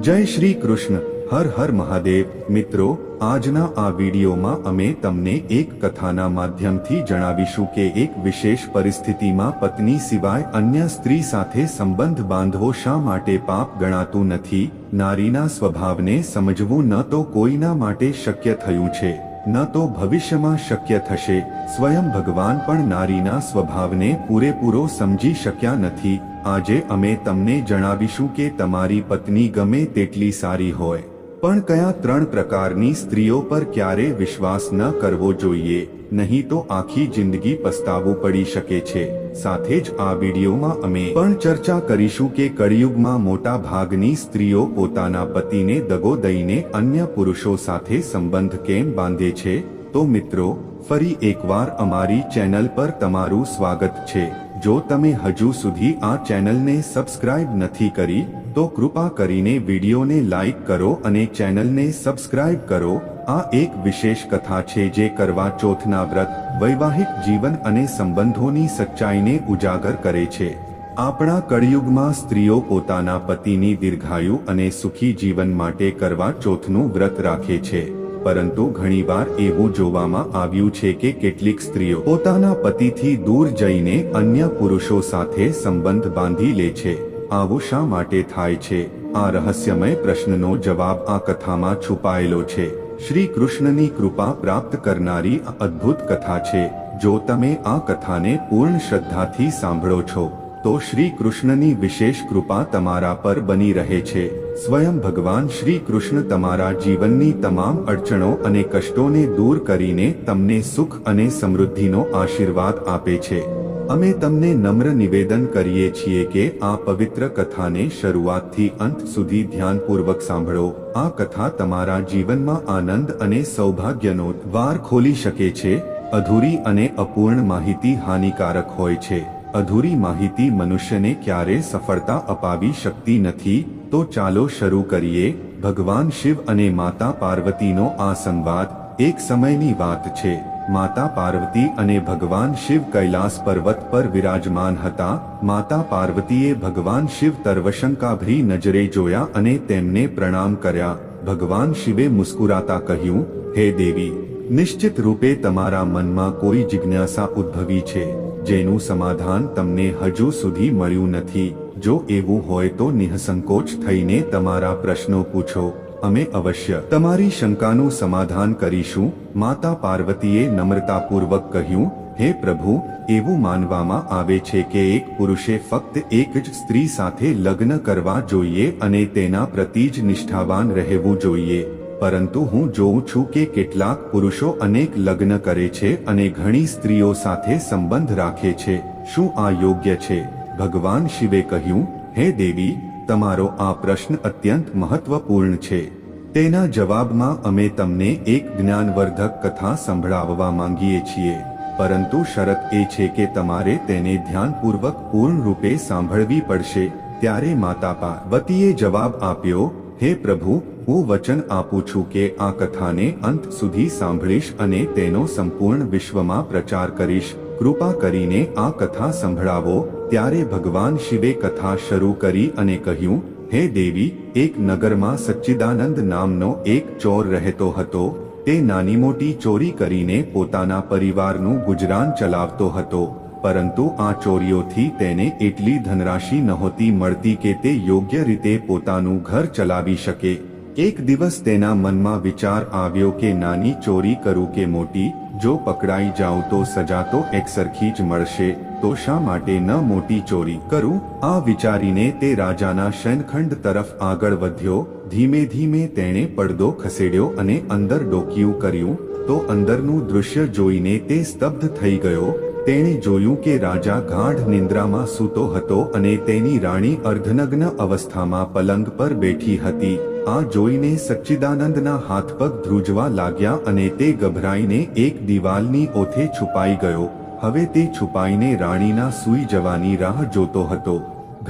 જય શ્રી કૃષ્ણ. હર હર મહાદેવ. મિત્રો, આજના આ વિડીયોમાં અમે તમને એક કથાના માધ્યમથી જણાવીશું કે એક વિશેષ પરિસ્થિતિમાં પત્ની સિવાય અન્ય સ્ત્રી સાથે સંબંધ બાંધવો શા માટે પાપ ગણાતું નથી? નારીના સ્વભાવને સમજવું ન તો કોઈના માટે શક્ય થયું છે. ન તો ભવિષ્યમાં શક્ય થશે. સ્વયં ભગવાન પણ નારીના સ્વભાવને પૂરેપૂરો સમજી શક્યા નથી. આજે અમે તમને જણાવીશું કે તમારી પત્ની ગમે તેટલી સારી હોય. પણ કયા ત્રણ પ્રકારની સ્ત્રીઓ પર ક્યારે વિશ્વાસ ન કરવો જોઈએ? નહીં તો આખી જિંદગી પસ્તાવું પડી શકે છે. સાથે જ આ વિડીયોમાં અમે પણ ચર્ચા કરીશું કે કળિયુગમાં મોટા ભાગની સ્ત્રીઓ પોતાના પતિને દગો દઈને અન્ય પુરુષો સાથે સંબંધ કેમ બાંધે છે? તો મિત્રો ફરી એકવાર અમારી ચેનલ પર તમારું સ્વાગત છે. જો તમે હજુ સુધી આ ચેનલને સબસ્ક્રાઇબ નથી કરી, તો કૃપા કરીને વિડીયોને લાઇક કરો અને ચેનલને સબસ્ક્રાઇબ કરો. આ એક વિશેષ કથા છે જે કરવા ચોથના વ્રત, વૈવાહિક જીવન અને સંબંધોની સચ્ચાઈને ઉજાગર કરે છે. આપણા કળિયુગમાં સ્ત્રીઓ પોતાના પતિની દીર્ઘાયુ અને સુખી જીવન માટે કરવા ચોથનું વ્રત રાખે છે. પરંતુ ઘણીવાર એવું જોવામાં આવ્યું છે કે કેટલીક સ્ત્રીઓ પોતાના પતિથી દૂર જઈને અન્ય પુરુષો સાથે સંબંધ બાંધી લે છે. આવું શા માટે થાય છે? આ રહસ્યમય પ્રશ્નનો જવાબ આ કથામાં છુપાયેલો છે. શ્રી કૃષ્ણની કૃપા પ્રાપ્ત કરનારી અદ્ભુત કથા છે. જો તમે આ કથાને પૂર્ણ શ્રદ્ધાથી સાંભળો છો, તો શ્રી કૃષ્ણની વિશેષ કૃપા તમારા પર બની રહે છે. સ્વયં ભગવાન શ્રી કૃષ્ણ તમારા જીવનની તમામ અડચણો અને કષ્ટોને દૂર કરીને તમને સુખ અને સમૃદ્ધિનો આશીર્વાદ આપે છે. અમે તમને નમ્ર નિવેદન કરીએ છીએ કે આ પવિત્ર કથાને શરૂઆતથી અંત સુધી ધ્યાનપૂર્વક સાંભળો. આ કથા તમારા જીવનમાં આનંદ અને સૌભાગ્યનો દ્વાર ખોલી શકે છે, અધૂરી અને અપૂર્ણ માહિતી હાનિકારક હોય છે. અધૂરી માહિતી મનુષ્યને ક્યારે સફળતા અપાવી શકતી નથી, તો ચાલો શરૂ કરીએ. ભગવાન શિવ અને માતા પાર્વતીનો આ સંવાદ. એક સમયની વાત છે. માતા પાર્વતી અને ભગવાન શિવ કૈલાસ પર્વત પર વિરાજમાન હતા. માતા પાર્વતીએ ભગવાન શિવ તર્વશંકાભરી નજરે જોયા અને તેમને પ્રણામ કર્યા. ભગવાન શિવે મુસ્કુરાતા કહ્યું, હે દેવી નિશ્ચિત રૂપે તમારા મનમાં કોઈ જિજ્ઞાસા ઉદ્ભવી છે, જેનું સમાધાન તમને હજુ સુધી મળ્યું નથી. જો એવું હોય તો નિઃસંકોચ થઈને તમારા પ્રશ્નો પૂછો. અમે અવશ્ય તમારી શંકાનું સમાધાન કરીશું. માતા પાર્વતીએ નમ્રતાપૂર્વક કહ્યું, હે પ્રભુ, એવું માનવામાં આવે છે કે એક પુરુષે ફક્ત એક જ સ્ત્રી સાથે લગ્ન કરવા જોઈએ અને તેના પ્રતિ જ નિષ્ઠાવાન રહેવું જોઈએ. પરંતુ હું જોઉં છું કે કેટલાક પુરુષો અનેક લગ્ન કરે છે અને ઘણી સ્ત્રીઓ સાથે સંબંધ રાખે છે. શું આ યોગ્ય છે? ભગવાન શિવે કહ્યું, હે દેવી, તમારો આ પ્રશ્ન અત્યંત મહત્વપૂર્ણ છે. તેના જવાબમાં અમે તમને એક જ્ઞાનવર્ધક કથા સંભળાવવા માંગીએ છીએ. પરંતુ શરત એ છે કે તમારે તેને ધ્યાનપૂર્વક પૂર્ણ રૂપે સાંભળવી પડશે. ત્યારે માતા પાર્વતીએ જવાબ આપ્યો, હે પ્રભુ હું વચન આપું છું કે આ કથાને અંત સુધી સાંભળીશ અને તેનો સંપૂર્ણ વિશ્વમાં પ્રચાર કરીશ. કૃપા કરીને આ કથા સંભળાવો. ત્યારે ભગવાન શિવે કથા શરૂ કરી અને કહ્યું, હે દેવી, એક નગરમાં સચ્ચિદાનંદ નામનો એક ચોર રહેતો હતો. તે નાની મોટી ચોરી કરીને પોતાના પરિવારનું ગુજરાન ચલાવતો હતો. પરંતુ આ ચોરીઓથી તેને એટલી ધનરાશિ નહોતી મળતી કે તે યોગ્ય રીતે પોતાનું ઘર ચલાવી શકે. એક દિવસ તેના મનમાં વિચાર આવ્યો કે નાની ચોરી કરું કે મોટી, જો પકડાઈ જાઉં તો સજા તો એક સરખી જ મળશે, તો શા માટે ન મોટી ચોરી કરું? આ વિચારીને તે રાજાના શયનખંડ તરફ આગળ વધ્યો, ધીમે ધીમે તેણે પડદો ખસેડ્યો અને અંદર ડોકિયું કર્યું, તો અંદરનું દૃશ્ય જોઈને તે સ્તબ્ધ થઈ ગયો તેણે જોયું કે રાજા ગાઢ નિંદ્રામાં સૂતો હતો અને તેની રાણી અર્ધનગ્ન અવસ્થામાં પલંગ પર બેઠી હતી. આ જોઈને સચ્ચિદાનંદના હાથ પગ ધ્રુજવા લાગ્યા અને તે ગભરાઈને એક દિવાલની ઓથે છુપાઈ ગયો. હવે તે છુપાઈને રાણીના સૂઈ જવાની રાહ જોતો હતો.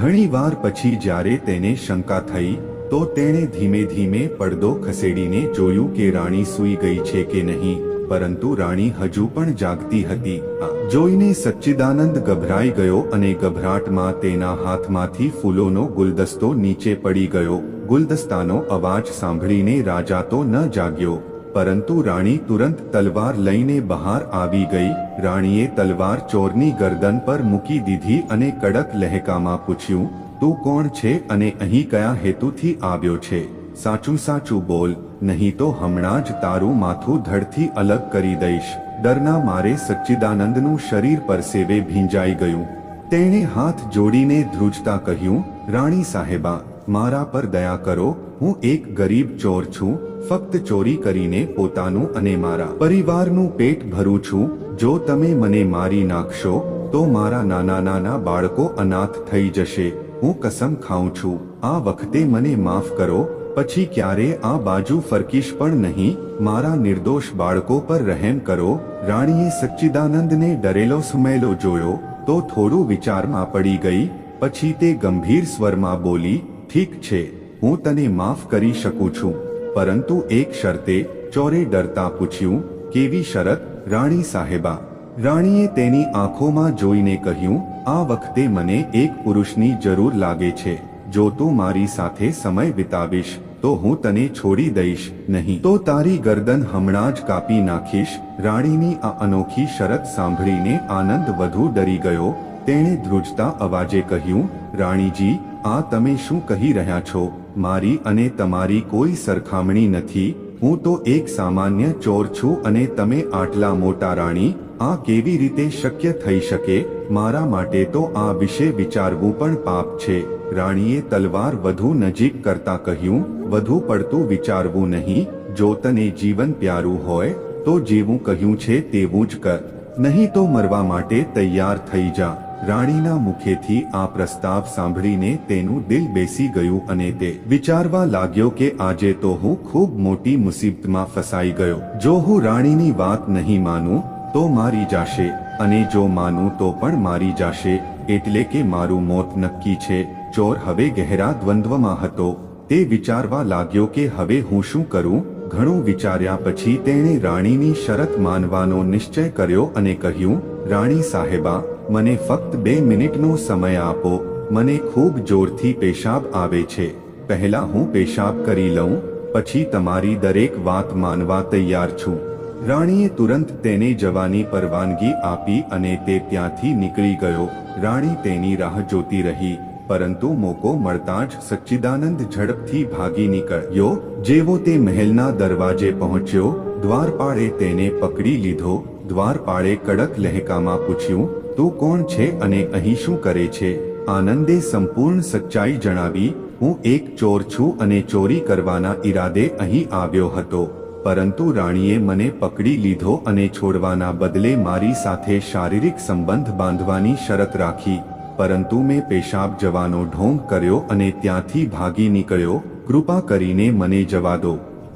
ઘણી વાર પછી જ્યારે તેને શંકા થઈ, તો તેણે ધીમે ધીમે પડદો ખસેડીને જોયું કે રાણી સૂઈ ગઈ છે કે નહીં. પરંતુ રાણી હજુ પણ જાગતી હતી. જોઈને સચ્ચિદાનંદ ગભરાઈ ગયો અને ગભરાટમાં તેના હાથમાંથી ફૂલોનો ગુલદસ્તો નીચે પડી ગયો. ગુલદસ્તાનો અવાજ સાંભળીને રાજા તો ન જાગ્યો, પરંતુ રાણી તુરંત તલવાર લઈને બહાર આવી ગઈ. રાણીએ તલવાર ચોરની ગરદન પર મૂકી દીધી અને કડક લહેકામાં પૂછ્યું, તું કોણ છે અને અહીં કયા હેતુથી આવ્યો છે? સાચું સાચું બોલ. નહીં તો હમણાં જ તારું માથું ધડથી અલગ કરી દઈશ. ડરના મારે સચ્ચિદાનંદનું શરીર પરસેવે ભીંજાઈ ગયું. તેણે હાથ જોડીને ધ્રુજતા કહ્યું, રાણી સાહેબા, મારા પર દયા કરો. હું એક ગરીબ ચોર છું. ફક્ત ચોરી કરીને પોતાનું અને મારા પરિવારનું પેટ ભરું છું. જો તમે મને મારી નાખશો, તો મારા નાના નાના બાળકો અનાથ થઈ જશે. હું કસમ ખાઉં છું. આ વખતે મને માફ કરો. પછી ક્યારે આ બાજુ ફરકીશ પણ નહીં? મારા નિર્દોષ બાળકો પર રહેમ કરો. રાણીએ સચ્ચિદાનંદને ડરેલો સુમેલો જોયો, તો થોડું વિચારમાં પડી ગઈ, પછી તે ગંભીર સ્વરમાં બોલી, ઠીક છે, હું તને માફ કરી શકું છું. પરંતુ એક શરતે ચોરે ડરતા પૂછ્યું, કેવી શરત, રાણી સાહેબા? રાણીએ તેની આંખોમાં જોઈને કહ્યું, આ વખતે મને એક પુરુષની જરૂર લાગે છે. જો તું મારી સાથે સમય વિતાવીશ, તો હું તને છોડી દઈશ નહીં. તો તારી ગરદન હમણાં જ કાપી નાખીશ. રાણીની આ અનોખી શરત સાંભળીને આનંદ વધુ ડરી ગયો. તેણે ધ્રુજતા અવાજે કહ્યું, રાણીજી, આ તમે શું કહી રહ્યા છો? મારી અને તમારી કોઈ સરખામણી નથી. હું તો એક સામાન્ય ચોર છું અને તમે આટલા મોટા રાણી. આ કેવી રીતે શક્ય થઈ શકે? મારા માટે તો આ વિશે વિચારવું પણ પાપ છે. રાણીએ તલવાર વધુ નજીક કરતા કહ્યું, વધુ પડતું વિચારવું નહીં, જો તને જીવન પ્યારું હોય, તો જેવું કહ્યું છે તેવું જ કર. નહીં તો મરવા માટે તૈયાર થઈ જા. રાણીના મુખેથી આ પ્રસ્તાવ સાંભળીને તેનું દિલ બેસી ગયું અને તે વિચારવા લાગ્યો કે આજે તો હું ખૂબ મોટી મુસીબતમાં ફસાઈ ગયો. જો હું રાણીની વાત નહીં માનું, તો મારી જાશે, અને જો માનું તો પણ મારી જાશે એટલે કે મારું મોત નક્કી છે. ચોર હવે ગહેરા દ્વંદ્વમાં હતો. તે વિચારવા લાગ્યો કે હવે હું શું કરું? ઘણું વિચાર્યા પછી તેણે રાણીની શરત માનવાનો નિશ્ચય કર્યો અને કહ્યું, રાણી સાહેબા, મને ફક્ત બે મિનિટનો સમય આપો. મને ખૂબ જોરથી પેશાબ આવે છે. પહેલા હું પેશાબ કરી લઉં, પછી તમારી દરેક વાત માનવા તૈયાર છું. રાણીએ તુરંત તેને જવાની પરવાનગી આપી અને તે ત્યાંથી નીકળી ગયો. રાણી તેની રાહ જોતી રહી, પરંતુ મોકો મળતા જ સચ્ચિદાનંદ ઝડપથી ભાગી નીકળ્યો. જેવો તે મહેલના દરવાજે પહોંચ્યો, દ્વારપાળે તેને પકડી લીધો. દ્વારપાળે કડક લહેકામાં પૂછ્યું, તું કોણ છે અને અહીં શું કરે છે? આનંદે સંપૂર્ણ સચ્ચાઈ જણાવી, હું એક ચોર છું અને ચોરી કરવાના ઈરાદે અહીં આવ્યો હતો. પરંતુ રાણીએ મને પકડી લીધો અને છોડવાના બદલે મારી સાથે શારીરિક સંબંધ બાંધવાની શરત રાખી, પરંતુ મેં પેશાબ જવાનો ઢોંગ કર્યો અને ત્યાંથી ભાગી નીકળ્યો, કૃપા કરીને મને જવા દો.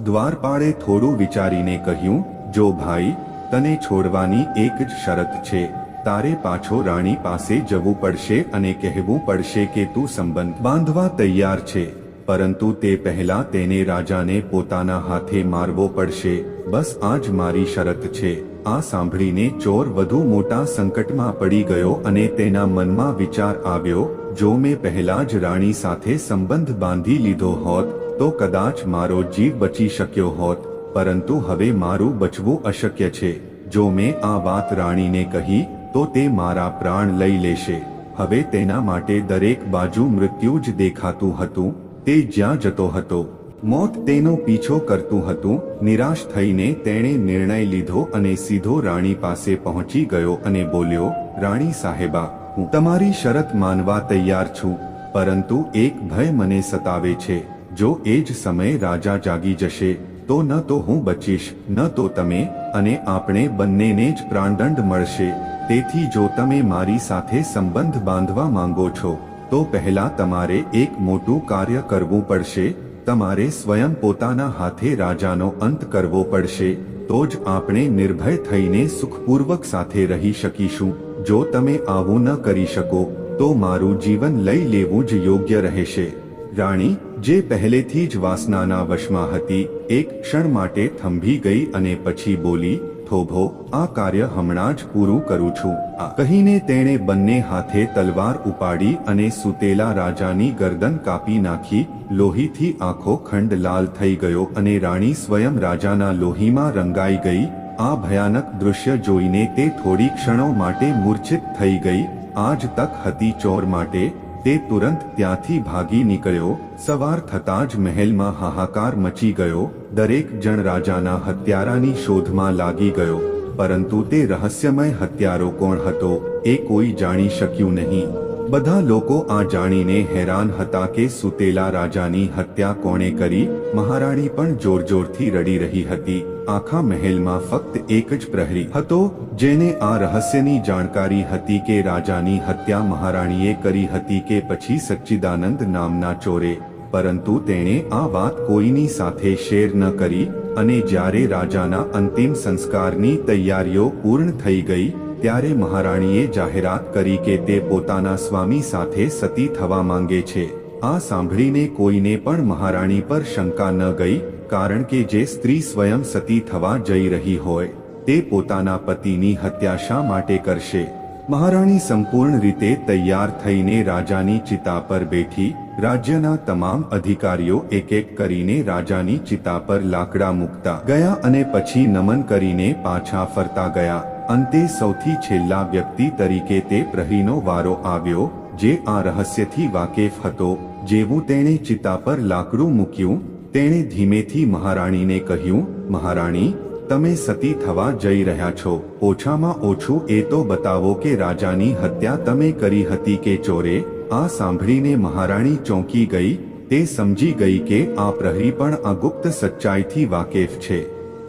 દ્વારપાળે થોડું વિચારીને કહ્યું, જો ભાઈ, તને છોડવાની એક જ શરત છે, તારે પાછો રાણી પાસે જવું પડશે અને કહેવું પડશે કે તું સંબંધ બાંધવા તૈયાર છે. પરંતુ તે પહેલા તેને રાજાને પોતાના હાથે મારવો પડશે. બસ આ જ મારી શરત છે. આ સાંભળીને ચોર વધુ મોટા સંકટમાં પડી ગયો અને તેના મનમાં વિચાર આવ્યો, જો મેં પહેલા જ રાણી સાથે સંબંધ બાંધી લીધો હોત, તો કદાચ મારો જીવ બચી શક્યો હોત. પરંતુ હવે મારું બચવું અશક્ય છે. જો મેં આ વાત રાણીને કહી, તો તે મારા પ્રાણ લઈ લેશે. હવે તેના માટે દરેક બાજુ મૃત્યુ જ દેખાતું હતું. તે જ્યાં જતો હતો. મોત તેનો પીછો કરતું હતું, નિરાશ થઈને તેણે નિર્ણય લીધો અને સીધો રાણી પાસે પહોંચી ગયો અને બોલ્યો, રાણી સાહેબા, હું તમારી શરત માનવા તૈયાર છું, પરંતુ એક ભય મને સતાવે છે. જો એ જ સમયે રાજા જાગી જશે, તો ન તો હું બચીશ, ન તો તમે, અને આપણે બંનેને જ પ્રાણદંડ મળશે. તેથી જો તમે મારી સાથે સંબંધ બાંધવા માંગો છો તો પહેલા તમારે એક મોટું કાર્ય કરવું પડશે. તમારે સ્વયં પોતાના હાથે રાજાનો અંત કરવો પડશે. તો જ આપણે નિર્ભય થઈને સુખપૂર્વક સાથે રહી શકીશું. જો તમે આવું ન કરી શકો, તો મારું જીવન લઈ લેવું જ યોગ્ય રહેશે. રાણી, જે પહેલેથી જ વાસનાના વશમાં હતી, એક ક્ષણ માટે થંભી ગઈ અને પછી બોલી થોભો, આ કાર્ય હમણાં જ પૂરું કરું છું. કહીને તેણે બંને હાથે તલવાર ઉપાડી અને સુતેલા રાજાની ગરદન કાપી નાખી, લોહીથી આખો ખંડ લાલ થઈ ગયો અને રાણી સ્વયં રાજાના લોહીમાં રંગાઈ ગઈ. આ ભયાનક દૃશ્ય જોઈને તે થોડી ક્ષણો માટે મૂર્છિત થઈ ગઈ. આજ તક હતી ચોર માટે, તે તુરંત ત્યાંથી ભાગી નીકળ્યો. સવાર થતાં જ મહેલમાં હાહાકાર મચી ગયો. દરેક જણ રાજાના હત્યારાની શોધમાં લાગી ગયો, પરંતુ તે રહસ્યમય હત્યારો કોણ હતો એ કોઈ જાણી શક્યું નહીં. બધા લોકો આ જાણીને હેરાન હતા કે સુતેલા રાજાની હત્યા કોણે કરી, મહારાણી પણ જોરજોરથી રડી રહી હતી. આખા મહેલમાં ફક્ત એક જ પ્રહરી હતો, જેને આ રહસ્યની જાણકારી હતી કે રાજાની હત્યા મહારાણીએ કરી હતી કે પછી સચ્ચિદાનંદ નામના ચોરે પરંતુ તેણે આ વાત કોઈની સાથે શેર ન કરી અને જ્યારે રાજાના અંતિમ સંસ્કારની તૈયારીઓ પૂર્ણ થઈ ગઈ, ત્યારે મહારાણીએ જાહેરાત કરી કે તે પોતાના સ્વામી સાથે સતી થવા માંગે છે. આ સાંભળીને કોઈને પણ મહારાણી પર શંકા ન ગઈ, કારણ કે જે સ્ત્રી સ્વયં સતી થવા જઈ રહી હોય, તે પોતાના પતિની હત્યા શા માટે કરશે? મહારાણી સંપૂર્ણ રીતે તૈયાર થઈને રાજાની ચિતા પર બેઠી રાજ્યના તમામ અધિકારીઓ એક એક કરીને રાજાની ચિતા પર લાકડા મૂકતા ગયા અને પછી નમન કરીને પાછા ફરતા ગયા. અંતે સૌથી છેલ્લા વ્યક્તિ તરીકે તે પ્રહીનો વારો આવ્યો, જે આ રહસ્યથી વાકેફ હતો. જેવું તેણે ચિતા પર લાકડું મૂક્યું, તેણે ધીમેથી મહારાણીને કહ્યું, મહારાણી, તમે સતી થવા જઈ રહ્યા છો. ઓછામાં ઓછું એ તો બતાવો કે રાજાની હત્યા તમે કરી હતી કે ચોરે? આ સાંભળીને મહારાણી ચોંકી ગઈ, તે સમજી ગઈ કે આ પ્રહરી પણ આ ગુપ્ત સચ્ચાઈથી વાકેફ છે.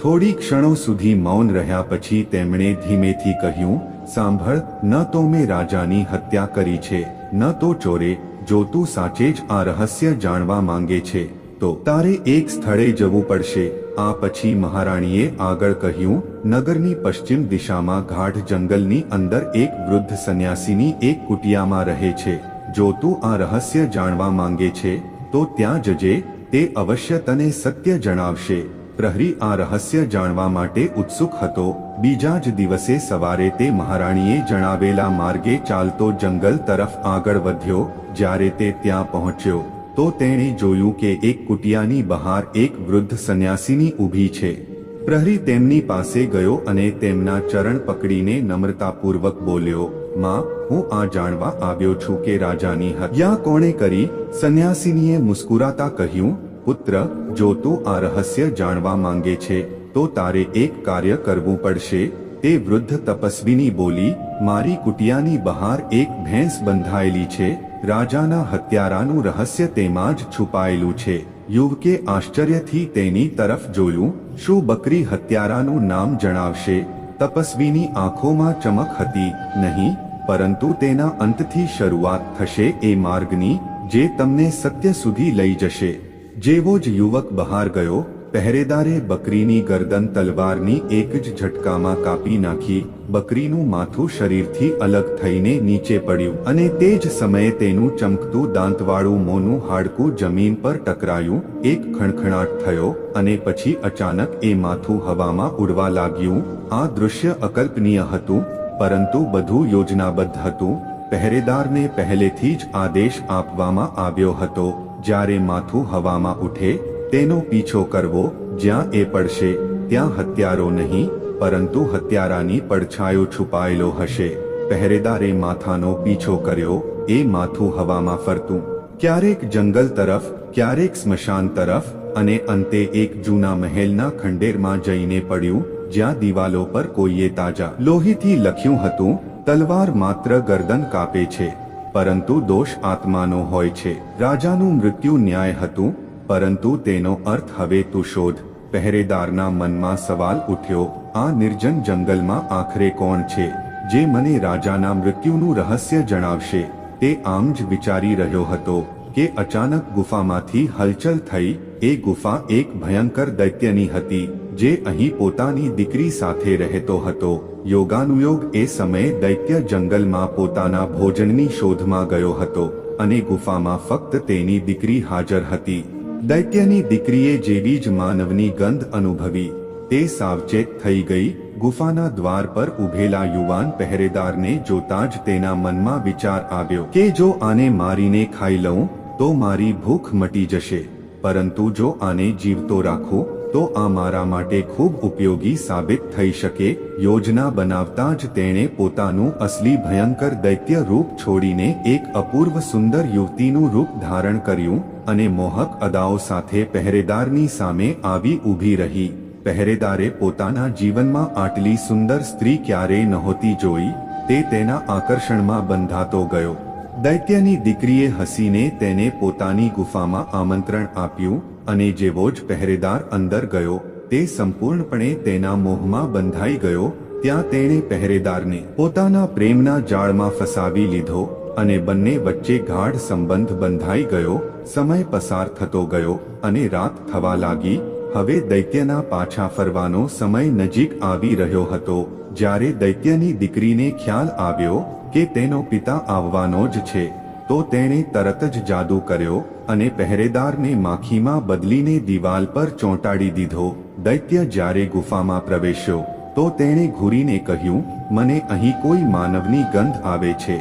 થોડી ક્ષણો સુધી મૌન રહ્યા પછી તેમણે ધીમેથી કહ્યું, સાંભળ, ન તો મેં રાજાની હત્યા કરી છે, ન તો ચોરે, જો તું સાચે જ આ રહસ્ય જાણવા માંગે છે, તો તારે એક સ્થળે જવું પડશે. આ પછી મહારાણીએ આગળ કહ્યું, નગરની પશ્ચિમ દિશામાં ગાઢ જંગલની અંદર એક વૃદ્ધ સંન્યાસીની એક કુટિયામાં રહે છે. જો તું આ રહસ્ય જાણવા માંગે છે, તો ત્યાં જજે, તે અવશ્ય તને સત્ય જણાવશે. પ્રહરી આ રહસ્ય જાણવા માટે ઉત્સુક હતો. બીજા જ દિવસે સવારે તે મહારાણીએ જણાવેલા માર્ગે ચાલતો જંગલ તરફ આગળ વધ્યો, જ્યારે તે ત્યાં પહોંચ્યો. તો તેણે જોયું કે એક કુટિયાની બહાર એક વૃદ્ધ સંન્યાસીની ઊભી છે. પ્રહરી તેમની પાસે ગયો અને તેમના ચરણ પકડીને નમ્રતાપૂર્વક બોલ્યો, માં, હું આ જાણવા આવ્યો છું કે રાજાની હત્યા કોણે કરી? સંન્યાસીનીએ મુસ્કુરાતા કહ્યું, પુત્ર, જો તું આ રહસ્ય જાણવા માંગે છે, તો તારે એક કાર્ય કરવું પડશે. તે વૃદ્ધ તપસ્વીની બોલી, મારી કુટિયાની બહાર એક ભેંસ બંધાયેલી છે, રાજાના હત્યારાનું રહસ્ય તેમાં જ છુપાયેલું છે. યુવકે આશ્ચર્યથી તેની તરફ જોયું શું બકરી હત્યારાનું નામ જણાવશે? તપસ્વીની આંખોમાં ચમક હતી. નહીં, પરંતુ તેના અંતથી શરૂઆત થશે એ માર્ગની, જે તમને સત્ય સુધી લઈ જશે. જેવો જ યુવક બહાર ગયો પહેરેદારે બકરીની ગરદન તલવારની એક જ ઝટકામાં કાપી નાખી, બકરીનું માથું શરીરથી અલગ થઈને નીચે પડ્યું અને તે જ સમયે તેનું ચમકતું દાંતવાળું મોનું હાડકું જમીન પર ટકરાયું, એક ખણખણાટ થયો અને પછી અચાનક એ માથું હવામાં ઉડવા લાગ્યું. આ દૃશ્ય અકલ્પનીય હતું, પરંતુ બધું યોજનાબદ્ધ હતું. પહેરેદારને પહેલેથી જ આદેશ આપવામાં આવ્યો હતો, જ્યારે માથું હવામાં ઉઠે તેનો પીછો કરવો જ્યાં એ પડશે, ત્યાં હત્યારો નહીં, પરંતુ હત્યારાની પડછાયો છુપાયેલો હશે. પહેરેદારે માથાનો પીછો કર્યો, એ માથું હવામાં ફરતું. ક્યારેક જંગલ તરફ, ક્યારેક સ્મશાન તરફ, અને અંતે એક જૂના મહેલના ખંડેરમાં જઈને પડ્યું, જ્યાં દિવાલો પર કોઈએ તાજા લોહીથી લખ્યું હતું, તલવાર માત્ર ગરદન કાપે છે, પરંતુ દોષ આત્માનો હોય છે. રાજાનું મૃત્યુ ન્યાય હતું પરંતુ તેનો અર્થ હવે તું શોધ. પહેરેદારના મનમાં સવાલ ઉઠ્યો, આ નિર્જન જંગલમાં આખરે કોણ છે, જે મને રાજાના મૃત્યુનું રહસ્ય જણાવશે? તે આમ જ વિચારી રહ્યો હતો કે અચાનક ગુફામાંથી હલચલ થઈ, એ ગુફા એક ભયંકર દૈત્યની હતી, જે અહીં પોતાની દીકરી સાથે રહેતો હતો. યોગાનુયોગ એ સમયે દૈત્ય જંગલમાં પોતાના ભોજનની શોધમાં ગયો હતો અને ગુફામાં ફક્ત તેની દીકરી હાજર હતી. દૈત્યની દીકરીએ જેવી જ માનવની ગંધ અનુભવી, તે સાવચેત થઈ ગઈ, ગુફાના દ્વાર પર ઊભેલા યુવાન પહેરેદારને જોતા જ તેના મનમાં વિચાર આવ્યો કે જો આને મારીને ખાઈ લઉં, તો મારી ભૂખ મટી જશે, પરંતુ જો આને જીવતો રાખું તો આ મારા માટે ખૂબ ઉપયોગી સાબિત થઈ શકે, યોજના બનાવતા જ તેણે પોતાનું અસલી ભયંકર દૈત્ય રૂપ છોડીને એક અપૂર્વ સુંદર યુવતીનું રૂપ ધારણ કર્યું અને મોહક અદાઓ સાથે પહેરેદારની સામે આવી ઊભી રહી. પહેરેદારે પોતાના જીવનમાં આટલી સુંદર સ્ત્રી ક્યારેય નહોતી જોઈ, તે તેના આકર્ષણમાં બંધાતો ગયો. દૈત્યની દીકરીએ હસીને તેને પોતાની ગુફામાં આમંત્રણ આપ્યું અને જેવો જ પહેરેદાર અંદર ગયો, તે સંપૂર્ણપણે તેના મોહમાં બંધાઈ ગયો, ત્યાં તેણે પહેરેદારને પોતાના પ્રેમના જાળમાં ફસાવી લીધો અને બંને વચ્ચે ગાઢ સંબંધ બંધાઈ ગયો, સમય પસાર થતો ગયો અને રાત થવા લાગી. હવે દૈત્યના પાછા ફરવાનો સમય નજીક આવી રહ્યો હતો, જ્યારે દૈત્યની દીકરીને ખ્યાલ આવ્યો કે તેનો પિતા આવવાનો જ છે. તો તેણે તરત જ જાદુ કર્યો અને પહેરેદારને માખીમાં બદલીને દિવાલ પર ચોંટાડી દીધો. દૈત્ય જ્યારે ગુફામાં પ્રવેશ્યો, તો તેણે ઘૂરીને કહ્યું, મને અહીં કોઈ માનવની ગંધ આવે છે.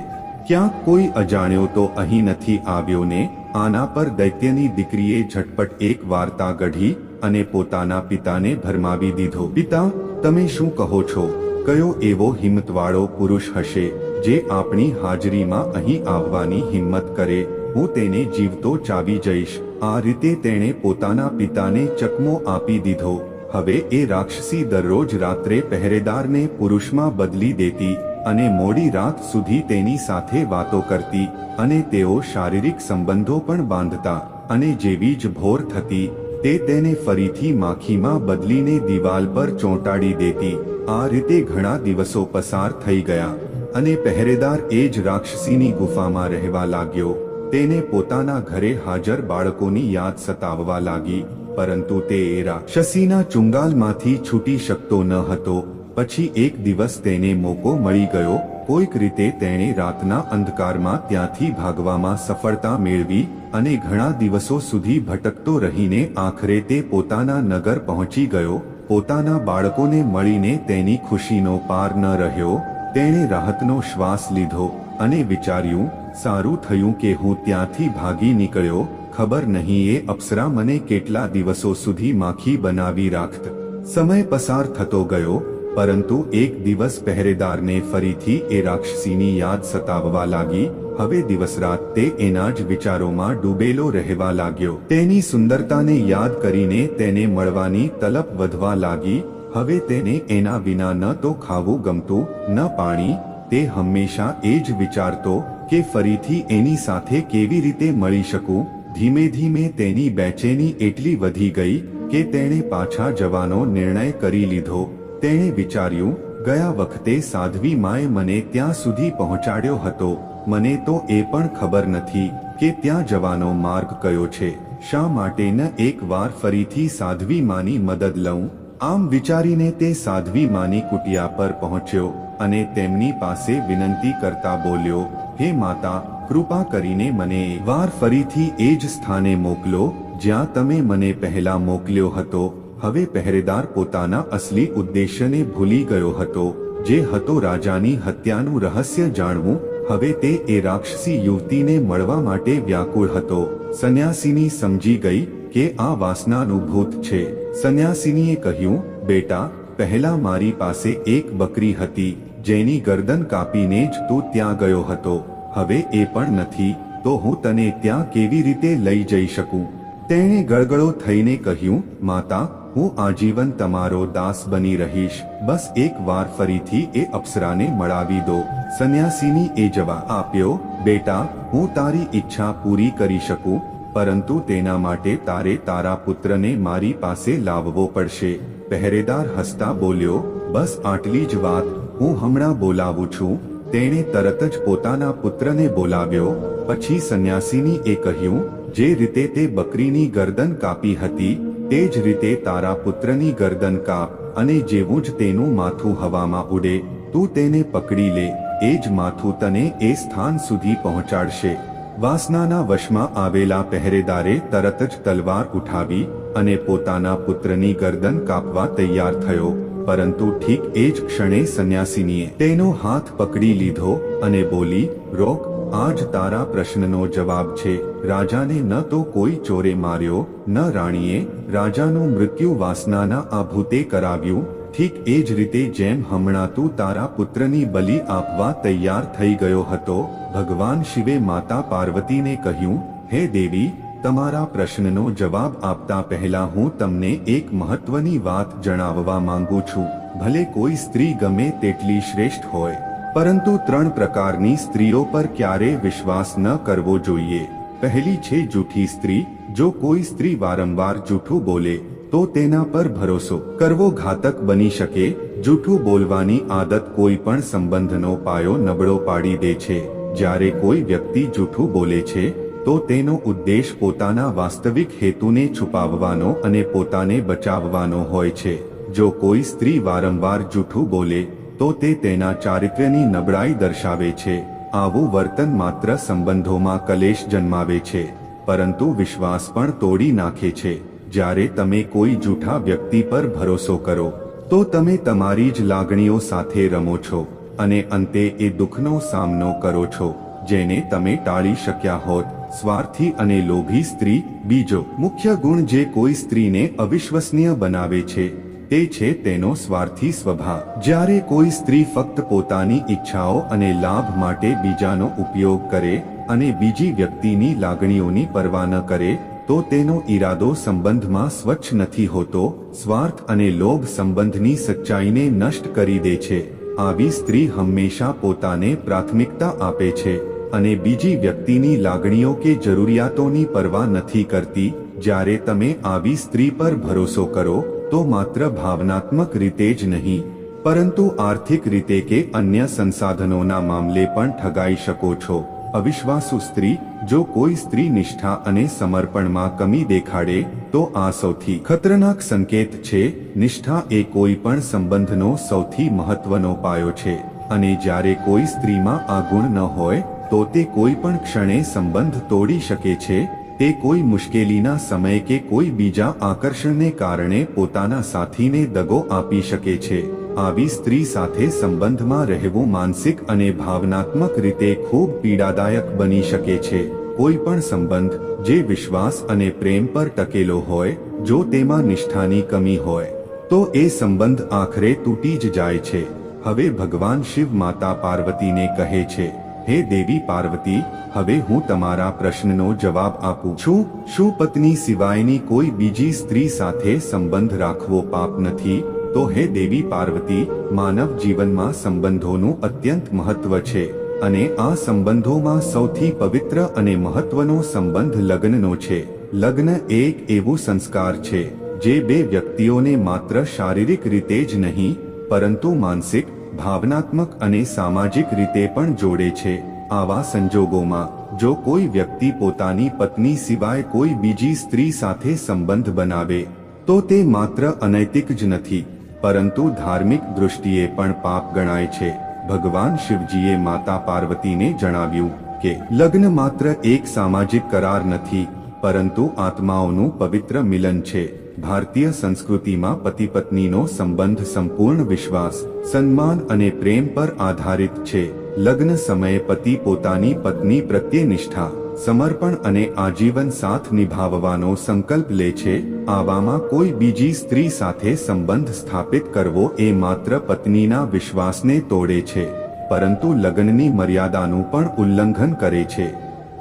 ક્યાંક કોઈ અજાણ્યો તો અહીં નથી આવ્યો ને? આના પર દૈત્યની દીકરીએ ઝટપટ એક વાર્તા ગઢી અને પોતાના પિતાને ભરમાવી દીધો. પિતા, તમે શું કહો છો? કયો એવો હિંમતવાળો પુરુષ હશે? જે આપણી હાજરીમાં અહીં આવવાની હિંમત કરે, હું તેને જીવતો ચાવી જઈશ. આ રીતે તેણે પોતાના પિતાને ચકમો આપી દીધો. હવે એ રાક્ષસી દરરોજ રાત્રે પહેરેદારને પુરુષમાં બદલી દેતી અને મોડી રાત સુધી તેની સાથે વાતો કરતી અને તેઓ શારીરિક સંબંધો પણ બાંધતા અને જેવી જ ભોર થતી, તે તેને ફરીથી માખીમાં બદલીને દિવાલ પર ચોંટાડી દેતી. આ રીતે ઘણા દિવસો પસાર થઈ ગયા. અને પહેરેદાર એ જ રાક્ષસીની ગુફામાં રહેવા લાગ્યો. તેને પોતાના ઘરે હાજર બાળકોની યાદ સતાવવા લાગી, પરંતુ તે એ રાક્ષસીના ચુંગાલમાંથી છૂટી શકતો ન હતો. પછી એક દિવસ તેને મોકો મળી ગયો. કોઈક રીતે તેણે રાતના અંધકારમાં ત્યાંથી ભાગવામાં સફળતા મેળવી અને ઘણા દિવસો સુધી ભટકતો રહીને આખરે તે પોતાના નગર પહોંચી ગયો. પોતાના બાળકોને મળીને તેની ખુશીનો પાર ન રહ્યો. તેણે રાહતનો શ્વાસ લીધો અને વિચાર્યું, સારું થયું કે હું ત્યાંથી ભાગી નીકળ્યો, ખબર નહીં એ અપ્સરા મને કેટલા દિવસો સુધી માખી બનાવી રાખત. સમય પસાર થતો ગયો, પરંતુ એક દિવસ પહેરેદારને ફરીથી એ રાક્ષસીની યાદ સતાવવા લાગી. હવે દિવસ રાત તે એના જ વિચારોમાં ડૂબેલો રહેવા લાગ્યો. તેની સુંદરતાને યાદ કરીને તેને મળવાની તલપ વધવા લાગી. હવે તેને એના વિના ન તો ખાવું ગમતું, ન પાણી, તે હંમેશા એ જ વિચારતો કે ફરીથી એની સાથે કેવી રીતે મળી શકું. ધીમે ધીમે તેની બેચેની એટલી વધી ગઈ કે તેણે પાછા જવાનો નિર્ણય કરી લીધો. તેણે વિચાર્યું, ગયા વખતે સાધ્વી માએ મને ત્યાં સુધી પહોંચાડ્યો હતો. મને તો એ પણ ખબર નથી કે ત્યાં જવાનો માર્ગ કયો છે. શા માટે ન એક વાર ફરીથી સાધ્વી માની મદદ લઉં? આમ વિચારીને તે સાધ્વી માની કુટિયા પર પહોંચ્યો અને તેમની પાસે વિનંતી કરતા બોલ્યો, હે માતા, કૃપા કરીને મને વાર ફરીથી એ જ સ્થાને મોકલો, જ્યાં તમે મને પહેલા મોકલ્યો હતો. હવે પહેરેદાર પોતાના અસલી ઉદ્દેશ્યને ભૂલી ગયો હતો, જે હતો રાજાની હત્યાનું રહસ્ય જાણવું. હવે તે એ રાક્ષસી યુવતીને મળવા માટે વ્યાકુળ હતો. સંન્યાસીની સમજી ગઈ કે આ વાસના ભૂત છે. સંન્યાસીનીએ કહ્યું, બેટા, પહેલા મારી પાસે એક બકરી હતી, જેની ગરદન કાપીને જ તું ત્યાં ગયો હતો. હવે એ પણ નથી, તો હું તને ત્યાં કેવી રીતે લઈ જઈ શકું? તેણે ગળગળો થઈને કહ્યું, માતા, હું આજીવન તમારો દાસ બની રહીશ. બસ એક વાર ફરીથી એ અપ્સરાને મળાવી દો. સંન્યાસીની એ જવાબ આપ્યો, બેટા, હું તારી ઈચ્છા પૂરી કરી શકું પરંતુ તેના માટે તારે તારા પુત્રને મારી પાસે લાવવો પડશે. પહેરેદાર હસતા બોલ્યો, બસ આટલી જ વાત. હું હમણાં બોલાવું છું. તેણે તરત જ પોતાના પુત્રને બોલાવ્યો. પછી સંન્યાસીની એ કહ્યું, જે રીતે તે બકરીની ગરદન કાપી હતી, તે જ રીતે તારા પુત્રની ગરદન કાપ અને જેવું જ તેનું માથું હવામાં ઉડે, તું તેને પકડી લે. એ જ માથું તને એ સ્થાન સુધી પહોંચાડશે. વાસનાના વશમાં આવેલા પહેરેદારે તરત જ તલવાર ઉઠાવી અને પોતાના પુત્રની ગરદન કાપવા તૈયાર થયો. પરંતુ ઠીક એ જ ક્ષણે સંન્યાસીનીએ તેનો હાથ પકડી લીધો અને બોલી, રોક, આજ તારા પ્રશ્નનો જવાબ છે. રાજાને ન તો કોઈ ચોરે માર્યો, ન રાણીએ રાજાનું મૃત્યુ વાસનાના આભૂતે કરાવ્યું ઠીક એ જ રીતે જેમ હમણાં તું તારા પુત્રની બલિ આપવા તૈયાર થઈ ગયો હતો, ભગવાન શિવે માતા પાર્વતીને કહ્યું, હે દેવી, તમારા પ્રશ્નનો જવાબ આપતા પહેલા હું તમને એક મહત્વની વાત જણાવવા માંગુ છું. ભલે કોઈ સ્ત્રી ગમે તેટલી શ્રેષ્ઠ હોય, પરંતુ ત્રણ પ્રકારની સ્ત્રીઓ પર ક્યારે વિશ્વાસ ન કરવો જોઈએ. પહેલી છે જૂઠી સ્ત્રી, જો કોઈ સ્ત્રી વારંવાર જૂઠું બોલે તો તેના પર ભરોસો. કરવો ઘાતક બની શકે, જૂઠું બોલવાની આદત કોઈ પણ સંબંધનો પાયો નબળો પાડી દે છે. જ્યારે કોઈ વ્યક્તિ જૂઠું બોલે છે, તો તેનો ઉદ્દેશ પોતાના વાસ્તવિક હેતુને છુપાવવાનો અને પોતાને બચાવવાનો હોય છે. જો કોઈ સ્ત્રી વારંવાર જૂઠું બોલે, તો તે તેના ચારિત્ર્યની નબળાઈ દર્શાવે છે. આવું વર્તન માત્ર સંબંધોમાં કલેશ જન્માવે છે, પરંતુ વિશ્વાસ પણ તોડી નાખે છે. જ્યારે તમે કોઈ જૂઠા વ્યક્તિ પર ભરોસો કરો, તો તમે તમારી જ લાગણીઓ સાથે રમો છો અને અંતે એ દુઃખનો સામનો કરો છો, જેને તમે ટાળી શક્યા હોત. સ્વાર્થી અને લોભી સ્ત્રી, બીજો મુખ્ય ગુણ જે કોઈ સ્ત્રીને અવિશ્વસનીય બનાવે છે, તે છે તેનો સ્વાર્થી સ્વભાવ. જ્યારે કોઈ સ્ત્રી ફક્ત પોતાની ઈચ્છાઓ અને લાભ માટે બીજાનો ઉપયોગ કરે અને બીજી વ્યક્તિની લાગણીઓની પરવા ન કરે તો તેનો ઈરાદો સંબંધમાં સ્વચ્છ નથી હોતો, સ્વાર્થ અને લોભ સંબંધની સચ્ચાઈને નષ્ટ કરી દે છે. આવી સ્ત્રી હંમેશા પોતાને પ્રાથમિકતા આપે છે અને બીજી વ્યક્તિની લાગણીઓ કે જરૂરિયાતોની પરવા નથી કરતી. જ્યારે તમે આવી સ્ત્રી પર ભરોસો કરો, તો માત્ર ભાવનાત્મક રીતે જ નહીં, પરંતુ આર્થિક રીતે કે અન્ય સંસાધનોના મામલે પણ ઠગાઈ શકો છો. અવિશ્વાસુ સ્ત્રી જો કોઈ સ્ત્રી નિષ્ઠા અને સમર્પણમાં કમી દેખાડે, તો આ સૌથી ખતરનાક સંકેત છે. નિષ્ઠા એ કોઈ પણ સંબંધનો સૌથી મહત્વનો પાયો છે. અને જ્યારે કોઈ સ્ત્રીમાં આ ગુણ ન હોય, તો તે કોઈ પણ ક્ષણે સંબંધ તોડી શકે છે. તે કોઈ મુશ્કેલીના સમય કે કોઈ બીજા આકર્ષણને કારણે પોતાના સાથીને દગો આપી શકે છે. આવી સ્ત્રી સાથે સંબંધમાં રહેવું માનસિક અને ભાવનાત્મક રીતે ખૂબ પીડાદાયક બની શકે છે. કોઈ પણ સંબંધ, જે વિશ્વાસ અને પ્રેમ પર ટકેલો હોય, જો તેમાં નિષ્ઠાની કમી હોય, તો એ સંબંધ આખરે તૂટી જ જાય છે. હવે ભગવાન શિવ માતા પાર્વતીને કહે છે, હે દેવી પાર્વતી, હવે હું તમારા પ્રશ્નનો જવાબ આપું છું. શું પત્ની સિવાયની કોઈ બીજી સ્ત્રી સાથે સંબંધ રાખવો પાપ નથી? તો હે દેવી પાર્વતી, માનવ જીવનમાં સંબંધોનું અત્યંત મહત્વ છે અને આ સંબંધોમાં સૌથી પવિત્ર અને મહત્વનો સંબંધ લગ્નનો છે. લગ્ન એક એવું સંસ્કાર છે, જે બે વ્યક્તિઓને માત્ર શારીરિક રીતે જ નહીં, પરંતુ માનસિક, ભાવનાત્મક અને સામાજિક રીતે પણ જોડે છે. આવા સંજોગોમાં, જો કોઈ વ્યક્તિ પોતાની પત્ની સિવાય કોઈ બીજી સ્ત્રી સાથે સંબંધ બનાવે, તો તે માત્ર અનૈતિક જ નથી પરંતુ ધાર્મિક દૃષ્ટિએ પણ પાપ ગણાય છે. ભગવાન શિવજીએ માતા પાર્વતીને જણાવ્યું કે, લગ્ન માત્ર એક સામાજિક કરાર નથી, પરંતુ આત્માઓનું પવિત્ર મિલન છે. ભારતીય સંસ્કૃતિમાં પતિ પત્નીનો સંબંધ સંપૂર્ણ વિશ્વાસ, સન્માન અને પ્રેમ પર આધારિત છે. લગ્ન સમયે પતિ પોતાની પત્ની પ્રત્યે નિષ્ઠા સમર્પણ અને આજીવન સાથ નિભાવવાનો સંકલ્પ લે છે, આવામાં કોઈ બીજી સ્ત્રી સાથે સંબંધ સ્થાપિત કરવો એ માત્ર પત્નીના વિશ્વાસને તોડે છે, પરંતુ લગ્નની મર્યાદાનું પણ ઉલ્લંઘન કરે છે.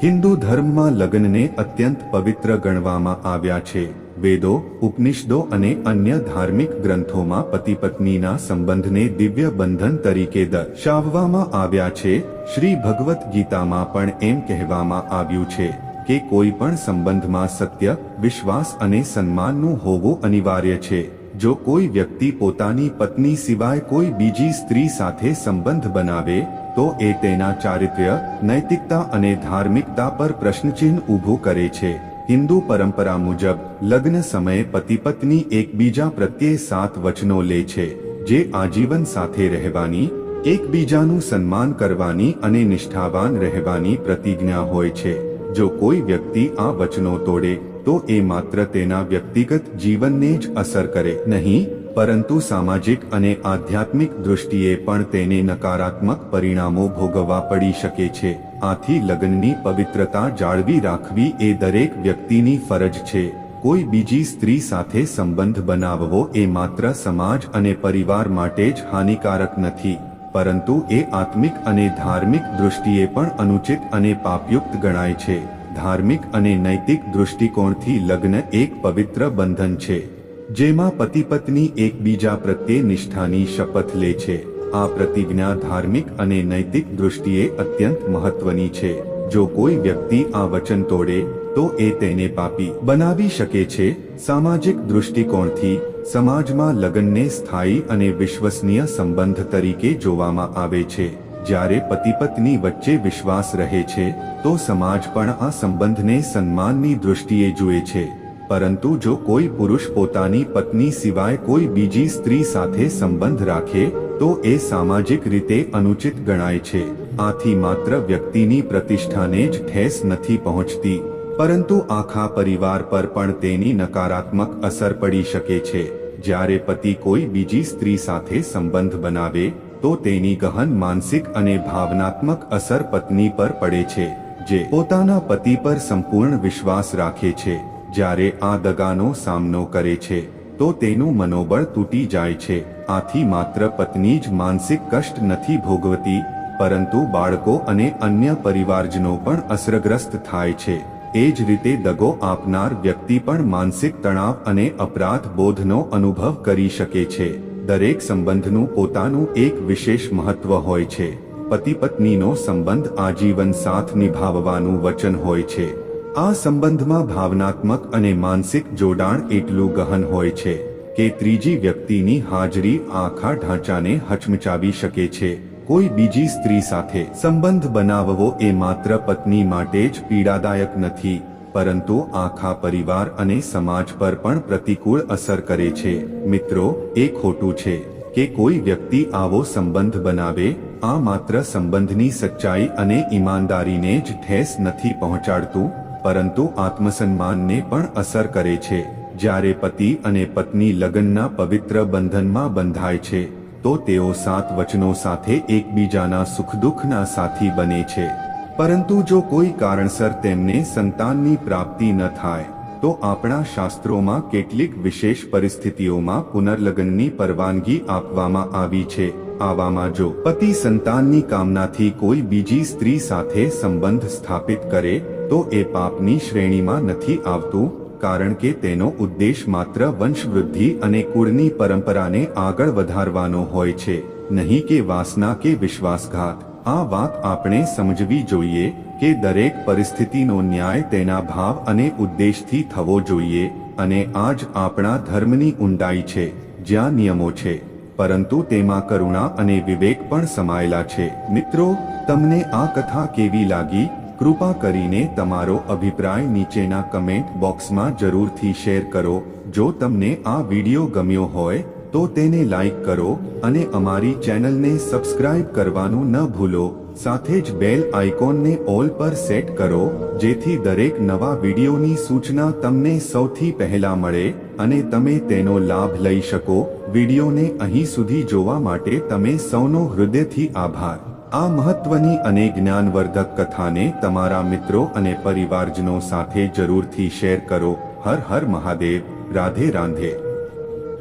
હિન્દુ ધર્મમાં લગ્નને અત્યંત પવિત્ર ગણવામાં આવ્યા છે. વેદો, ઉપનિષદો અને અન્ય ધાર્મિક ગ્રંથોમાં પતિ પત્નીના સંબંધને દિવ્ય બંધન તરીકે દર્શાવવામાં આવ્યા છે. શ્રી ભગવદ્ ગીતામાં પણ એમ કહેવામાં આવ્યું છે કે કોઈ પણ સંબંધમાં સત્ય, વિશ્વાસ અને સન્માનનું હોવું અનિવાર્ય છે. જો કોઈ વ્યક્તિ પોતાની પત્ની સિવાય કોઈ બીજી સ્ત્રી સાથે સંબંધ બનાવે, તો એ તેના ચારિત્ર્ય, નૈતિકતા અને ધાર્મિકતા પર પ્રશ્નચિહ્ન ઊભું કરે છે. હિન્દુ પરંપરા મુજબ, લગ્ન સમયે પતિ પત્ની એકબીજા પ્રત્યે સાત વચનો લે છે, જે આજીવન સાથે રહેવાની, એકબીજાનું સન્માન કરવાની અને નિષ્ઠાવાન રહેવાની પ્રતિજ્ઞા હોય છે. જો કોઈ વ્યક્તિ આ વચનો તોડે, તો એ માત્ર તેના વ્યક્તિગત જીવનને જ અસર કરે. નહીં પરંતુ સામાજિક અને આધ્યાત્મિક દૃષ્ટિએ પણ તેને નકારાત્મક પરિણામો ભોગવવા પડી શકે છે. આથી લગ્નની પવિત્રતા જાળવી રાખવી એ દરેક વ્યક્તિની ફરજ છે. કોઈ બીજી સ્ત્રી સાથે સંબંધ બનાવવો એ માત્ર સમાજ અને પરિવાર માટે જ હાનિકારક નથી. પરંતુ એ આત્મિક અને ધાર્મિક દૃષ્ટિએ પણ અનુચિત અને પાપયુક્ત ગણાય છે. ધાર્મિક અને નૈતિક દૃષ્ટિકોણથી લગ્ન એક પવિત્ર બંધન છે. જેમાં પતિ પત્ની એકબીજા પ્રત્યે નિષ્ઠાની શપથ લે છે. આ પ્રતિજ્ઞા ધાર્મિક અને નૈતિક દૃષ્ટિએ અત્યંત મહત્વની છે. જો કોઈ વ્યક્તિ આ વચન તોડે, તો એ તેને પાપી બનાવી શકે છે. સામાજિક દૃષ્ટિકોણથી સમાજમાં લગ્નને સ્થાયી અને વિશ્વસનીય સંબંધ તરીકે જોવામાં આવે છે. જ્યારે પતિ પત્ની વચ્ચે વિશ્વાસ રહે છે, તો સમાજ પણ આ સંબંધને સન્માનની દૃષ્ટિએ જુએ છે. પરંતુ જો કોઈ પુરુષ પોતાની પત્ની સિવાય કોઈ બીજી સ્ત્રી સાથે સંબંધ રાખે, તો એ સામાજિક રીતે અનુચિત ગણાય છે. આથી માત્ર વ્યક્તિની પ્રતિષ્ઠાને જ ઠેસ નથી પહોંચતી. પરંતુ આખા પરિવાર પર પણ તેની નકારાત્મક અસર પડી શકે છે. જ્યારે પતિ કોઈ બીજી સ્ત્રી સાથે સંબંધ બનાવે, તો તેની ગહન માનસિક અને ભાવનાત્મક અસર પત્ની પર પડે છે, જે પોતાના પતિ પર સંપૂર્ણ વિશ્વાસ રાખે છે. જ્યારે આ દગાનો સામનો કરે છે, તો તેનું મનોબળ તૂટી જાય છે. આથી માત્ર પત્ની જ માનસિક કષ્ટ નથી ભોગવતી, પરંતુ બાળકો અને અન્ય પરિવારજનો પણ અસરગ્રસ્ત થાય છે. એ જ રીતે દગો આપનાર વ્યક્તિ પણ માનસિક તણાવ અને અપરાધ બોધનો અનુભવ કરી શકે છે. દરેક સંબંધનું પોતાનું એક વિશેષ મહત્વ હોય છે. પતિ પત્નીનો સંબંધ આજીવન સાથ નિભાવવાનું વચન હોય છે. આ સંબંધમાં ભાવનાત્મક અને માનસિક જોડાણ એટલું ગહન હોય છે કે ત્રીજી વ્યક્તિની હાજરી આખા ઢાંચાને હચમચાવી શકે છે. કોઈ બીજી સ્ત્રી સાથે સંબંધ બનાવવો એ માત્ર પત્ની માટે જ પીડાદાયક નથી, પરંતુ આખા પરિવાર અને સમાજ પર પણ પ્રતિકૂળ અસર કરે છે. મિત્રો, એ ખોટું છે કે કોઈ વ્યક્તિ આવો સંબંધ બનાવે, આ માત્ર સંબંધની સચ્ચાઈ અને ઈમાનદારીને જ ઠેસ નથી પહોંચાડતું પરંતુ આત્મસન્માનને પણ અસર કરે છે. જ્યારે પતિ અને પત્ની લગ્નના પવિત્ર બંધનમાં બંધાય છે, તો તેઓ સાત વચનો સાથે એકબીજાના સુખ દુઃખના સાથી બને છે. પરંતુ જો કોઈ કારણસર તેમને સંતાનની પ્રાપ્તિ ન થાય તો આપણા શાસ્ત્રોમાં કેટલીક વિશેષ પરિસ્થિતિઓમાં પુનર્લગ્નની પરવાનગી આપવામાં આવી છે. આવામાં જો પતિ સંતાનની કામનાથી કોઈ બીજી સ્ત્રી સાથે સંબંધ સ્થાપિત કરે, તો એ પાપની શ્રેણીમાં નથી આવતું, કારણ કે તેનો ઉદ્દેશ માત્ર વંશવૃદ્ધિ અને કુળની પરંપરાને આગળ વધારવાનો હોય છે. નહીં કે વાસના કે વિશ્વાસઘાત. આ વાત આપણે સમજવી જોઈએ કે દરેક પરિસ્થિતિનો ન્યાય તેના ભાવ અને ઉદ્દેશથી થવો જોઈએ અને આ જ આપણા ધર્મની ઊંડાઈ છે, જ્યાં નિયમો છે. પરંતુ તેમાં કરુણા અને વિવેક પણ સમાયેલા છે. મિત્રો, તમને આ કથા કેવી લાગી? કૃપા કરીને તમારો અભિપ્રાય નીચેના કમેન્ટ બોક્સમાં જરૂરથી શેર કરો. જો તમને આ વિડિયો ગમ્યો હોય તો તેને લાઈક કરો અને અમારી ચેનલને સબસ્ક્રાઇબ કરવાનું ન ભૂલો. સાથે જ બેલ આઇકોનને ઓલ પર સેટ કરો, જેથી દરેક નવા વિડીયોની સૂચના તમને સૌથી પહેલા મળે અને તમે તેનો લાભ લઈ શકો. વિડિયોને અહીં સુધી જોવા માટે તમે સૌનો હૃદયથી આભાર. આ મહત્વની અને જ્ઞાનવર્ધક કથાને તમારા મિત્રો અને પરિવારજનો સાથે જરૂરથી શેર કરો. હર હર મહાદેવ. રાધે રાંધે.